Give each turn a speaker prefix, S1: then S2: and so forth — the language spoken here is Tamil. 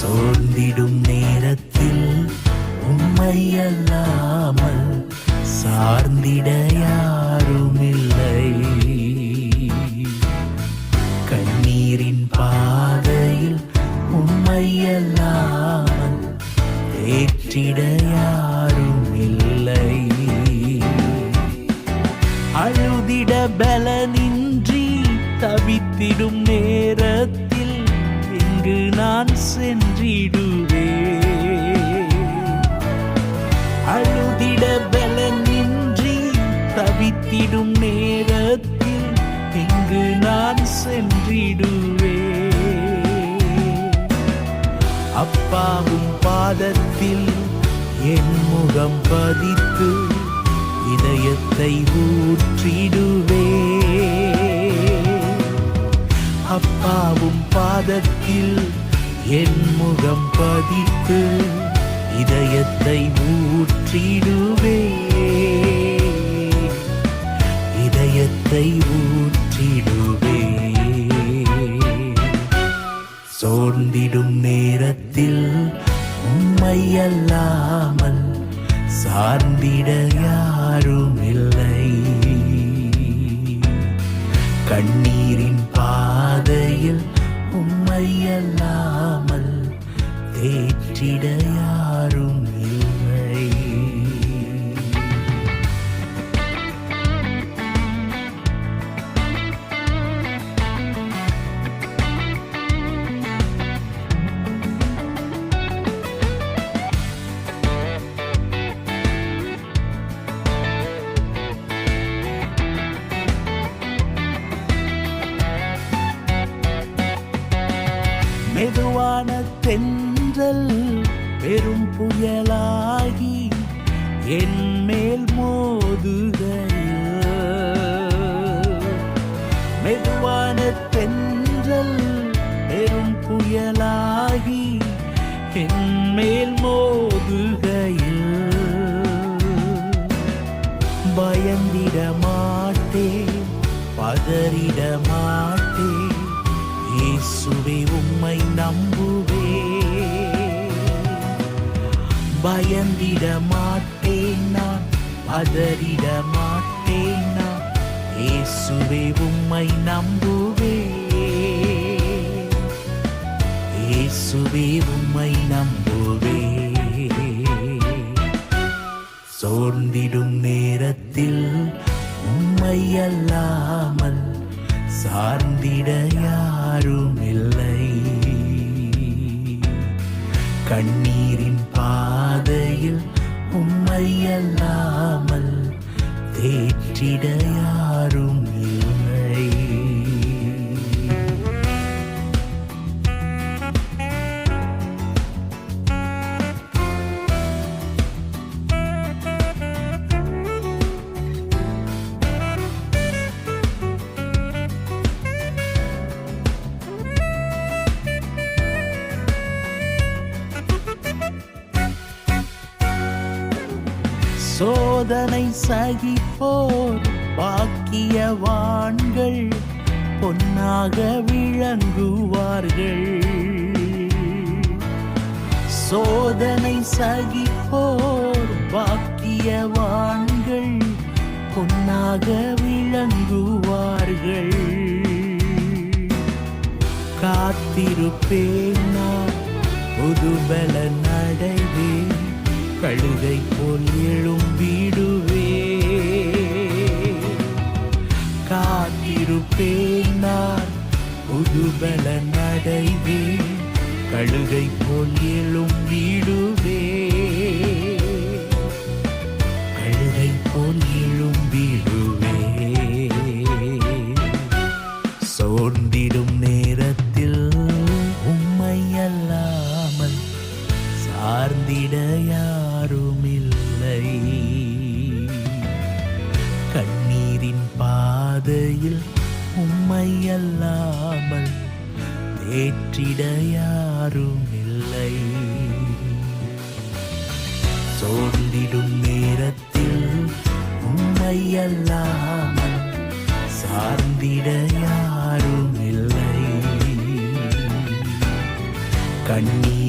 S1: சோர்ந்திடும் நேரத்தில் உம்மை அல்லாமல் சார்ந்திட நான் சென்றிடுவே. அழுதிட பலனின்றி தவித்திடும் நேரத்தில் இங்கு நான் சென்றிடுவே. அப்பாவும் பாதத்தில் என் முகம் பதித்து இதயத்தை ஊற்றிடுவே. அப்பாவும் பாதத்தில் என் முகம் பதித்து இதயத்தை ஊற்றிடுவே. இதயத்தை ஊற்றிடுவே. சோர்ந்திடும் நேரத்தில் உம்மை அல்லாமல் சார்ந்திட யாரும் இல்லை கண்ணி தேற்றிட யாரும் இல்லை. மெதுவான தென்றல் பெரும் புயலாகி என் மேல் மோதுகையில் மெதுவான தென்றல் பெரும் புயலாகி என் மேல் மோதுகையில். பயந்திட மாட்டேன் பதறிட மாட்டேன் இயேசுவே உம்மை நம்ப பயந்திட மாட்டேன் நான் பதறிட மாட்டேன் நான். இயேசுவே உம்மை நம்புவே. இயேசுவே உம்மை நம்புவே. சோர்ந்திடும் நேரத்தில் உம்மை அல்லாமல் சார்ந்திட யாரும் இல்லை கண்ணீரின் பாதை உம்மை அல்லாமல் தேற்றிட யாரும் சோதனை சகிப்போர் பாக்கியவான்கள் பொன்னாக விளங்குவார்கள். சோதனை சகிப்போர் பாக்கியவான்கள் பொன்னாக விளங்குவார்கள். காத்திருப்பேன் நான் புதுபல நடைவேன். கழுதை போல் எழும்பிடுவே காத்திருப்பேன் நான் புதுபல நடைவே. கழுதை போல் எழும்பிடுவே கழுதை போல் எழும்பிடுவே சோர்ந்திடும் நேரத்தில் உம்மை அல்லாமல் சார்ந்திடையா. பாதையில் உம்மை அல்லாமல் தேற்றிட யாரும் இல்லை. சோர்ந்திடும் நேரத்தில் உம்மை அல்லாமல் சார்ந்திட யாரும் இல்லை. கண்ணீர்